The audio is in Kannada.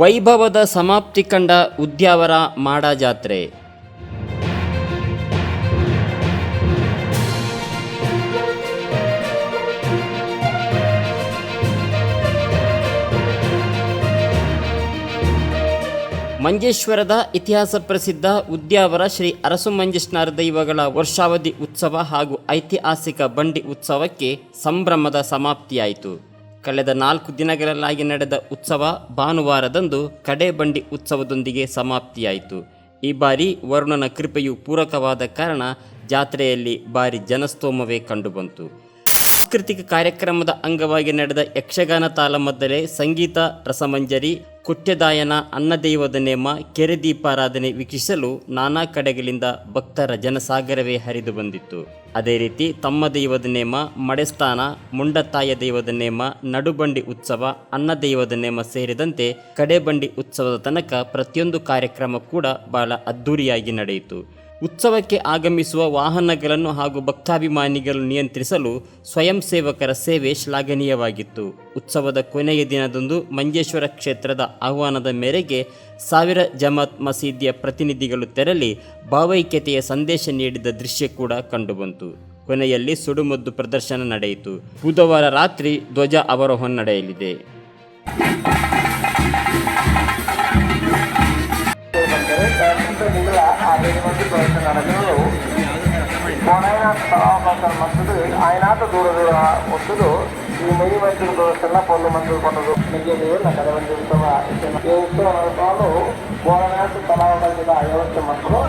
ವೈಭವದ ಸಮಾಪ್ತಿ ಕಂಡ ಉದ್ಯಾವರ ಮಾಡ ಜಾತ್ರೆ. ಮಂಜೇಶ್ವರದ ಇತಿಹಾಸ ಪ್ರಸಿದ್ಧ ಉದ್ಯಾವರ ಶ್ರೀ ಅರಸು ಮಂಜೇಶ್ವರ ದೈವಗಳ ವರ್ಷಾವಧಿ ಉತ್ಸವ ಹಾಗೂ ಐತಿಹಾಸಿಕ ಬಂಡಿ ಉತ್ಸವಕ್ಕೆ ಸಂಭ್ರಮದ ಸಮಾಪ್ತಿಯಾಯಿತು. ಕಳೆದ ನಾಲ್ಕು ದಿನಗಳಲ್ಲಾಗಿ ನಡೆದ ಉತ್ಸವ ಭಾನುವಾರದಂದು ಕಡೆ ಬಂಡಿ ಉತ್ಸವದೊಂದಿಗೆ ಸಮಾಪ್ತಿಯಾಯಿತು. ಈ ಬಾರಿ ವರುಣನ ಕೃಪೆಯು ಪೂರಕವಾದ ಕಾರಣ ಜಾತ್ರೆಯಲ್ಲಿ ಭಾರಿ ಜನಸ್ತೋಮವೇ ಕಂಡುಬಂತು. ಸಾಂಸ್ಕೃತಿಕ ಕಾರ್ಯಕ್ರಮದ ಅಂಗವಾಗಿ ನಡೆದ ಯಕ್ಷಗಾನ ತಾಲಮದ್ದಲೆ, ಸಂಗೀತ, ರಸಮಂಜರಿ, ಕುಟ್ಯದಾಯನ, ಅನ್ನದೈವದ ನೇಮ, ಕೆರೆ ದೀಪಾರಾಧನೆ ವೀಕ್ಷಿಸಲು ನಾನಾ ಕಡೆಗಳಿಂದ ಭಕ್ತರ ಜನಸಾಗರವೇ ಹರಿದು ಬಂದಿತ್ತು. ಅದೇ ರೀತಿ ತಮ್ಮ ದೈವದ ನೇಮ, ಮಡೆಸ್ಥಾನ, ಮುಂಡತಾಯ ದೈವದ ನೇಮ, ನಡುಬಂಡಿ ಉತ್ಸವ ಅನ್ನ ದೈವದ ನೇಮ ಸೇರಿದಂತೆ ಕಡೆಬಂಡಿ ಉತ್ಸವದ ತನಕ ಪ್ರತಿಯೊಂದು ಕಾರ್ಯಕ್ರಮ ಕೂಡ ಬಹಳ ಅದ್ಧೂರಿಯಾಗಿ ನಡೆಯಿತು. ಉತ್ಸವಕ್ಕೆ ಆಗಮಿಸುವ ವಾಹನಗಳನ್ನು ಹಾಗೂ ಭಕ್ತಾಭಿಮಾನಿಗಳನ್ನು ನಿಯಂತ್ರಿಸಲು ಸ್ವಯಂ ಸೇವಕರ ಸೇವೆ ಶ್ಲಾಘನೀಯವಾಗಿತ್ತು. ಉತ್ಸವದ ಕೊನೆಯ ದಿನದಂದು ಮಂಜೇಶ್ವರ ಕ್ಷೇತ್ರದ ಆಹ್ವಾನದ ಮೇರೆಗೆ ಸಾವಿರ ಜಮಾತ್ ಮಸೀದಿಯ ಪ್ರತಿನಿಧಿಗಳು ತೆರಳಿ ಭಾವೈಕ್ಯತೆಯ ಸಂದೇಶ ನೀಡಿದ ದೃಶ್ಯ ಕೂಡ ಕಂಡುಬಂತು. ಕೊನೆಯಲ್ಲಿ ಸುಡುಮದ್ದು ಪ್ರದರ್ಶನ ನಡೆಯಿತು. ಬುಧವಾರ ರಾತ್ರಿ ಧ್ವಜ ಅವರೋಹಣ ನಡೆಯಲಿದೆ. ತಿಂಗಳ ఆరేడు మంది ప్రదర్శనలు పోనైనా తలావకాశం మంత్రులు ఆయనాత దూర దూర వస్తులు ఈ మెయి మంత్రులు ప్రదర్శన పొన్ను మంత్రులు కొనరు మిగిలి నగర మంది ఉత్సవ ఈ ఉత్సవ నడపాలు పోనైనా తలావకాశ వ్యవస్థ మంత్రులు